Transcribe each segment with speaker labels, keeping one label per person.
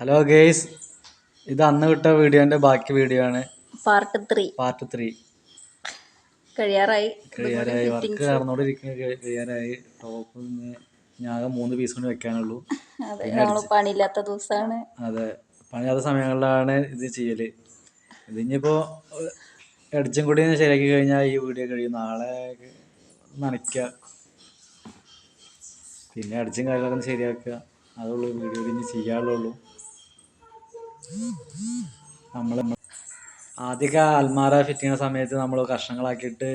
Speaker 1: Hello guys ഇത് അന്ന് വിട്ട വീഡിയോന്റെ ബാക്കി വീഡിയോ ആണ്.
Speaker 2: പാർട്ട് ത്രീ
Speaker 1: പാർട്ട് ത്രീ
Speaker 2: കഴിയാറായി.
Speaker 1: കഴിയാറായി. വർക്ക് നടന്നോണ്ടിരിക്കുന്ന. കഴിയാറായി. ടോപ്പ് ഞാകെ മൂന്ന് പീസ് കൊണ്ട് വെക്കാനുള്ളൂ.
Speaker 2: പണിയില്ലാത്ത ദിവസമാണ്
Speaker 1: അതെ പണിയാത്ത സമയങ്ങളിലാണ് ഇത് ചെയ്യൽ. ഇത് ഇനിയിപ്പോ എഡിച്ചും കൂടി ശരിയാക്കി കഴിഞ്ഞാൽ ഈ വീഡിയോ കഴിയും. നാളെ നനയ്ക്കുക പിന്നെ അടിച്ചും കാര്യങ്ങളൊക്കെ ശരിയാക്കുക. അതുള്ളൂ വീഡിയോ ഇനി ചെയ്യാനുള്ളൂ നമ്മൾ ആദ്യമൊക്കെ അൽമാര ഫിറ്റ് ചെയ്യുന്ന സമയത്ത് നമ്മൾ കഷ്ണങ്ങളാക്കിയിട്ട്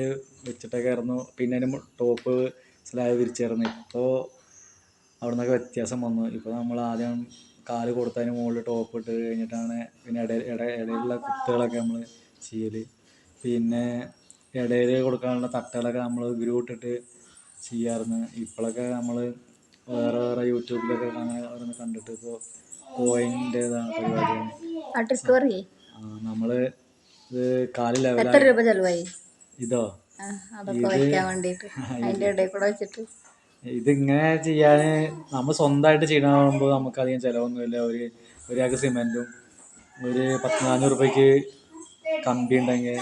Speaker 1: വെച്ചിട്ടൊക്കെ ആയിരുന്നു. പിന്നെ അതിന് ടോപ്പ് സ്ലാബ് വിരിച്ചായിരുന്നു. ഇപ്പോൾ അവിടെ നിന്നൊക്കെ വ്യത്യാസം വന്നു. ഇപ്പോൾ നമ്മൾ ആദ്യം കാൽ കൊടുത്തതിന് മുകളിൽ ടോപ്പ് ഇട്ട് കഴിഞ്ഞിട്ടാണ് പിന്നെ ഇട ഇടയിലുള്ള കുത്തുകളൊക്കെ നമ്മൾ ചെയ്യൽ പിന്നെ ഇടയിൽ കൊടുക്കാനുള്ള തട്ടുകളൊക്കെ നമ്മൾ ഗ്രൂ ഇട്ടിട്ട് ചെയ്യാറുണ്ട്. ഇപ്പോഴൊക്കെ നമ്മൾ വേറെ വേറെ യൂട്യൂബിലൊക്കെ അങ്ങനെ ഓരോന്ന് കണ്ടിട്ട് ഇപ്പോൾ കോയിന്റെ പരിപാടിയാണ് നമ്മൾ ഇത് കാൽ
Speaker 2: എത്ര
Speaker 1: ലെവലായി
Speaker 2: രൂപ ചെലവായി?
Speaker 1: ഇതോ? ഇതിങ്ങനെ ചെയ്യാൻ നമ്മൾ സ്വന്തമായിട്ട് ചെയ്യണമാകുമ്പോൾ നമുക്ക് അധികം ചിലവൊന്നുമില്ല. ഒരു ഒരാൾക്ക് സിമെന്റും ഒരു പത്ത് നാനൂറ് രൂപയ്ക്ക് കമ്പി ഉണ്ടെങ്കിൽ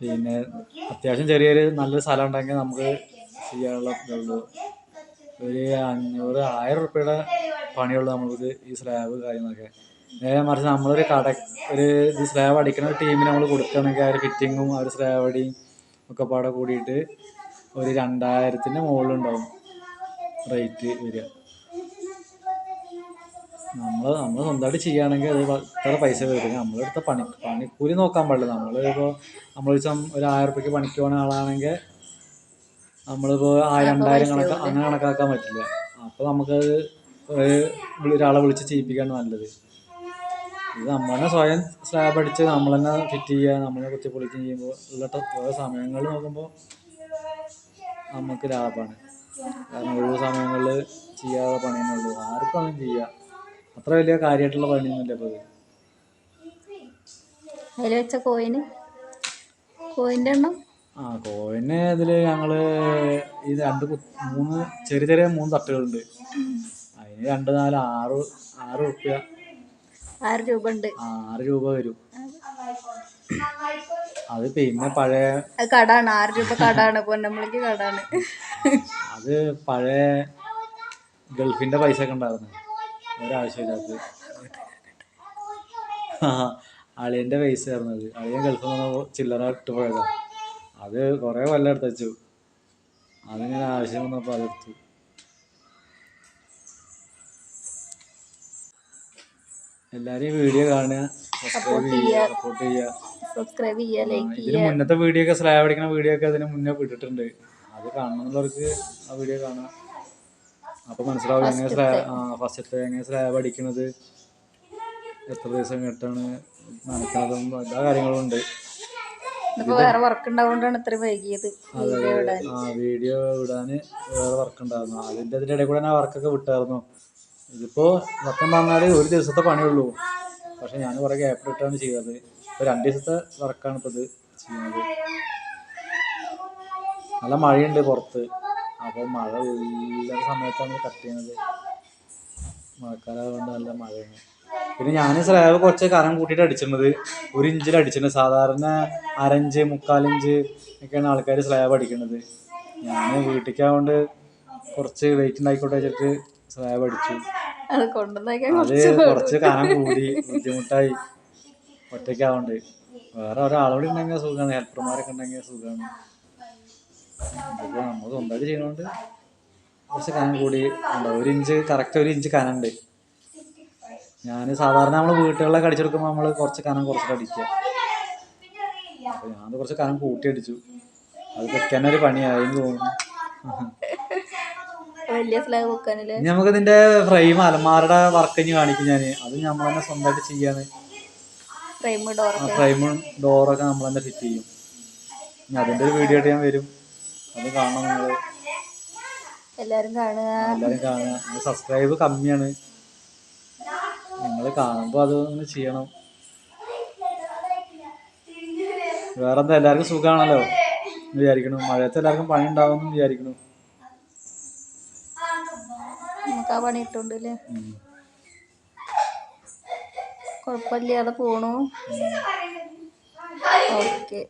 Speaker 1: പിന്നെ അത്യാവശ്യം ചെറിയൊരു നല്ലൊരു സ്ഥലം ഉണ്ടെങ്കിൽ നമുക്ക് ചെയ്യാനുള്ള ഇതുള്ളൂ. ഒരു അഞ്ഞൂറ് ആയിരം ഉറുപ്പ്യയുടെ പണിയുള്ളൂ നമ്മൾക്ക് ഈ സ്ലാബ് കാര്യങ്ങളൊക്കെ. നേരെ മറിച്ച് നമ്മളൊരു കട ഒരു ഇത് സ്ലാബ് അടിക്കുന്ന ഒരു ടീമിന് നമ്മൾ കൊടുക്കുകയാണെങ്കിൽ ആ ഒരു ഫിറ്റിങ്ങും ആ ഒരു സ്ലാബ് അടിയും ഒക്കെ പാടെ കൂടിയിട്ട് ഒരു രണ്ടായിരത്തിന്റെ മുകളിലുണ്ടാവും റേറ്റ് വരിക. നമ്മൾ നമ്മൾ സ്വന്തമായിട്ട് ചെയ്യുകയാണെങ്കിൽ അത് ഇത്ര പൈസ വരും. നമ്മളെടുത്ത പണി പണിക്കൂലി നോക്കാൻ പാടില്ല. നമ്മളിപ്പോൾ നമ്മൾ ഒരു ദിവസം ആയിരം റുപ്യക്ക് പണിക്ക് പോകുന്ന ആളാണെങ്കിൽ നമ്മളിപ്പോൾ ആ രണ്ടായിരം കണക്ക് അങ്ങനെ കണക്കാക്കാൻ പറ്റില്ല. അപ്പോൾ നമുക്കത് ഒരു ഒരാളെ വിളിച്ച് ചെയ്യിപ്പിക്കാണ് നല്ലത്. ഇത് നമ്മൾ തന്നെ സ്വയം സ്ലാബ് അടിച്ച് നമ്മൾ തന്നെ ഫിറ്റ് ചെയ്യുക നമ്മളെ കുറിച്ച് കുത്തി പൊളിക്കുകയും ചെയ്യുമ്പോൾ ഉള്ള ഓരോ സമയങ്ങൾ നോക്കുമ്പോൾ നമുക്ക് ലാഭമാണ് കാരണം ഒഴിവ് സമയങ്ങളിൽ ചെയ്യാതെ പണിയെന്നുള്ളൂ ആർക്കും അങ്ങനെ ചെയ്യാം. അത്ര വലിയ കാര്യമായിട്ടുള്ള പണിയൊന്നുമില്ല ഇപ്പോൾ
Speaker 2: അതിൽ വെച്ച കോയിന് കോയിന്റെ എണ്ണം?
Speaker 1: ആ കോഴിനെ ഇതിൽ ഞങ്ങൾ ഈ രണ്ട് മൂന്ന് ചെറിയ ചെറിയ മൂന്ന് തട്ടുകളുണ്ട്. അതിന് രണ്ട് നാല് ആറ് ആറ് റുപ്യ
Speaker 2: ആറ് രൂപ ഉണ്ട്.
Speaker 1: ആറ് രൂപ വരും. അത് പിന്നെ പഴയ
Speaker 2: കടാണ്. ആറ് രൂപ കടാണ്. പൊന്നമ്പളിക്ക് കടാണ്.
Speaker 1: അത് പഴയ ഗൾഫിന്റെ പൈസ ഒക്കെ ഉണ്ടായിരുന്നു ഒരാവശ്യമില്ലാത്ത അളിയന്റെ പൈസ ആയിരുന്നു അത്. അളിയൻ ഗൾഫിൽ നിന്ന് ചില്ലറ ഇട്ട് പോയതാ. അത് കുറേ കൊല്ലം എടുത്ത് വെച്ചു. അതിങ്ങനെ ആവശ്യം വന്നപ്പോൾ അതെടുത്തു എല്ലാരെയും വീഡിയോ കാണുക സബ്സ്ക്രൈബ് ചെയ്യുക സപ്പോർട്ട് ചെയ്യുക. ഇതിന് മുന്നത്തെ വീഡിയോ ഒക്കെ സ്ലാബ് അടിക്കുന്ന വീഡിയോ ഒക്കെ അതിന് മുന്നേ വിട്ടിട്ടുണ്ട് അത് കാണണമെന്നുള്ളവർക്ക് ആ വീഡിയോ കാണാം. അപ്പൊ മനസ്സിലാവും എങ്ങനെ ഫസ്റ്റത്തെ എങ്ങനെ സ്ലാബ് അടിക്കണത് എത്ര ദിവസം കെട്ടാണ് നനക്കണതും എല്ലാ കാര്യങ്ങളും ഉണ്ട്.
Speaker 2: വേറെ വർക്ക് ഉണ്ടാവുകൊണ്ടാണ് ഇത്ര വൈകിയത്. വീഡിയോ
Speaker 1: വിടാന്. വേറെ വർക്ക് ഉണ്ടായിരുന്നു അതിന്റെ ഇടയിൽ കൂടെ ഞാൻ വർക്കൊക്കെ വിട്ടായിരുന്നു. ഇതിപ്പോ സത്യം പറഞ്ഞാൽ ഒരു ദിവസത്തെ പണിയുള്ളൂ. പക്ഷെ ഞാൻ കുറെ ഗ്യാപ്പ് ഇട്ടാണ് ചെയ്തത്. ഇപ്പൊ രണ്ട് ദിവസത്തെ വർക്കാണ് ഇപ്പൊ ഇത് ചെയ്യുന്നത്. നല്ല മഴയുണ്ട് പുറത്ത്. അപ്പോൾ മഴ ഇല്ലാത്ത സമയത്താണ് കട്ട് ചെയ്യുന്നത്. മഴക്കാലമായതുകൊണ്ട് നല്ല മഴയാണ്. പിന്നെ ഞാൻ സ്ലാബ് കുറച്ച് കനം കൂട്ടിയിട്ട് അടിച്ചിരുന്നത്. ഒരു ഇഞ്ചിൽ അടിച്ചിട്ടുണ്ട് സാധാരണ അരഞ്ച് മുക്കാലിഞ്ച് ഒക്കെയാണ് ആൾക്കാർ സ്ലാബ് അടിക്കുന്നത്. ഞാൻ വീട്ടിലേക്കാവുകൊണ്ട് കുറച്ച് വെയിറ്റ് ഉണ്ടായിക്കോട്ടെ വെച്ചിട്ട് സ്ലാബ് അടിച്ചു.
Speaker 2: അത്
Speaker 1: കുറച്ച് കനം കൂടി ബുദ്ധിമുട്ടായി ഒറ്റയ്ക്കാവുണ്ട് വേറെ ഒരാളോട് ഉണ്ടെങ്കിൽ സുഖമാണ്. ഹെൽപ്പർമാരൊക്കെ ഉണ്ടെങ്കിൽ സുഖമാണ്. നമ്മൾ സ്വന്തമായിട്ട് ചെയ്യുന്നതുകൊണ്ട് കുറച്ച് കനം കൂടി ഉണ്ട്. ഒരു ഇഞ്ച് കറക്റ്റ് ഒരു ഇഞ്ച് കനമുണ്ട് ഞാൻ സാധാരണ നമ്മൾ വീട്ടുകളിലൊക്കെ അടിച്ചെടുക്കുമ്പോൾ നമ്മൾ കുറച്ച് കനം കുറച്ചിട്ട് അടിക്കുക. അപ്പോൾ ഞാൻ കുറച്ച് കനം കൂട്ടി അടിച്ചു. അത് വെക്കാൻ ഒരു പണിയായി തോന്നുന്നു. നമുക്ക് ഇതിന്റെ ഫ്രെയിം അലമാരുടെ വർക്ക് ഇനി കാണിക്കും ഞാൻ അത് നമ്മൾ തന്നെ സ്വന്തമായിട്ട് ചെയ്യാണ് ഫ്രെയിമും ഡോറൊക്കെ നമ്മൾ തന്നെ ഫിറ്റ് ചെയ്യും. ഇനി അതിന്റെ ഒരു വീഡിയോ ആയിട്ട് ഞാൻ വരും. അത് കാണണം നിങ്ങൾ
Speaker 2: എല്ലാരും കാണുക.
Speaker 1: എല്ലാവരും കാണുക. സബ്സ്ക്രൈബ് കമ്മിയാണ്. നിങ്ങൾ കാണുമ്പോൾ അത് ഒന്ന് ചെയ്യണം. വേറെന്താ എല്ലാവർക്കും സുഖമാണല്ലോ വിചാരിക്കണു മഴയത്ത് എല്ലാവർക്കും പണി ഉണ്ടാവും വിചാരിക്കണു
Speaker 2: നമുക്ക് ആ പണി ഇട്ടുണ്ടല്ലേ
Speaker 1: ഉം.
Speaker 2: കുഴപ്പമില്ലാതെ പോണു. ഓക്കെ.